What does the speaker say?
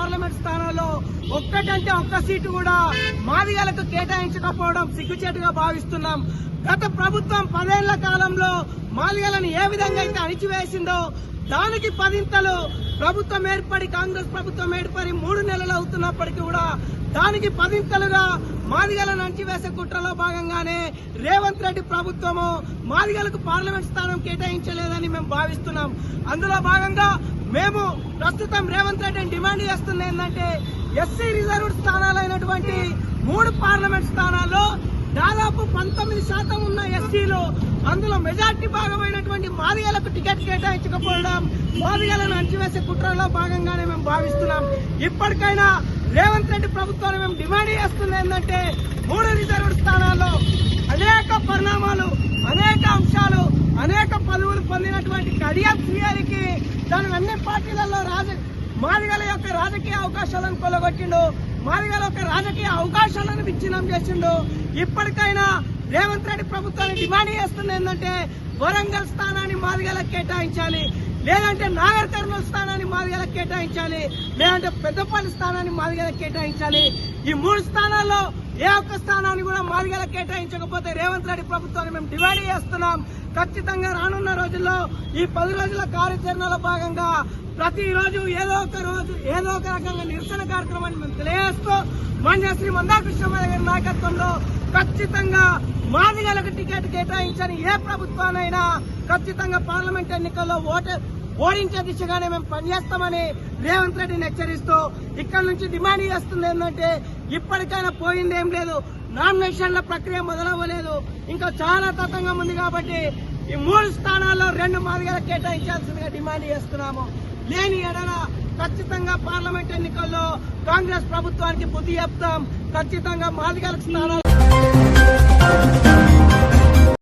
Parliament స్థానంలో ఒక్క seat కూడా మాదిగలకు కేటాయించకపోవడం సిగ్గుచేటుగా భావిస్తున్నాం. గత ప్రభుత్వం పదేళ్ళ కాలంలో మాదిగలను ఏ విధంగా అయితే అణిచివేసిందో దానికి పదింతలు ప్రభుత్వం ఏర్పడి కాంగ్రెస్ ప్రభుత్వం ఏర్పడి మూడు నెలలు అవుతున్నప్పటికీ కూడా దానికి పదింతలుగా మాదిగలను అణచివేసే కుట్రలో భాగంగానే రేవంత్ రెడ్డి ప్రభుత్వము మాదిగలకు పార్లమెంట్ స్థానం కేటాయించలేదని మేము భావిస్తున్నాం. అందులో భాగంగా మేము ప్రస్తుతం రేవంత్ రెడ్డిని డిమాండ్ చేస్తుంది ఏంటంటే ఎస్సీ రిజర్వ్డ్ స్థానాలైనటువంటి మూడు పార్లమెంట్ స్థానాల్లో దాదాపు పంతొమ్మిది శాతం ఉన్న ఎస్సీలు అందులో మెజార్టీ భాగమైనటువంటి మాదిగలకు టికెట్ కేటాయించకపోవడం మాదిగలను అణచివేసే కుట్రలో భాగంగానే మేము భావిస్తున్నాం. ఇప్పటికైనా రేవంత్ రెడ్డి ప్రభుత్వాన్ని మేము డిమాండ్ చేస్తుంది ఏంటంటే మూడు రిజర్వ్డ్ స్థానాల్లో అనేక పరిణామాలు అనేక అంశాలు అనేక పదవులు పొందినటువంటి కడియం శ్రీహరికి దాని అన్ని పార్టీలలో రాజ మాదిగల యొక్క రాజకీయ అవకాశాలను కొలగొట్టిండు మాదిగల యొక్క రాజకీయ అవకాశాలను విచ్ఛిన్నం చేసిండు. ఇప్పటికైనా రేవంత్ రెడ్డి ప్రభుత్వాన్ని డిమాండ్ చేస్తుంది ఏంటంటే వరంగల్ స్థానాన్ని మాదిగలకు కేటాయించాలి. లేదంటే నాగర్ కర్నూలు స్థానాన్ని మాదిగలకు కేటాయించాలి. లేదంటే పెద్దపల్లి స్థానాన్ని మాదిగలకు కేటాయించాలి. ఈ మూడు స్థానాల్లో ఏ ఒక్క స్థానాన్ని కూడా మాదిగల కేటాయించకపోతే రేవంత్ రెడ్డి ప్రభుత్వాన్ని మేము డివైడ్ చేస్తున్నాం. ఖచ్చితంగా రానున్న రోజుల్లో ఈ పది రోజుల కార్యాచరణలో భాగంగా ప్రతిరోజు ఏదో ఒక రోజు ఏదో ఒక రకంగా నిరసన కార్యక్రమాన్ని మేము తెలియజేస్తూ మంజశ్రీ మందాకృష్ణమయ్య గారి నాయకత్వంలో ఖచ్చితంగా మాదిగలకు టికెట్ కేటాయించని ఏ ప్రభుత్వానైనా ఖచ్చితంగా పార్లమెంట్ ఎన్నికల్లో ఓటర్ ఓడించే దిశగానే మేము పనిచేస్తామని రేవంత్ రెడ్డిని హెచ్చరిస్తూ ఇక్కడ నుంచి డిమాండ్ చేస్తుంది ఏంటంటే ఇప్పటికైనా పోయింది ఏం లేదు నామినేషన్ల ప్రక్రియ మొదలవ్వలేదు ఇంకా చాలా తతంగం ఉంది కాబట్టి ఈ మూడు స్థానాల్లో రెండు మాదిగలకు కేటాయించాల్సిందిగా డిమాండ్ చేస్తున్నాము. లేని ఎడల ఖచ్చితంగా పార్లమెంట్ ఎన్నికల్లో కాంగ్రెస్ ప్రభుత్వానికి బుద్ధి చెప్తాం. ఖచ్చితంగా మాదిగల స్థానాలు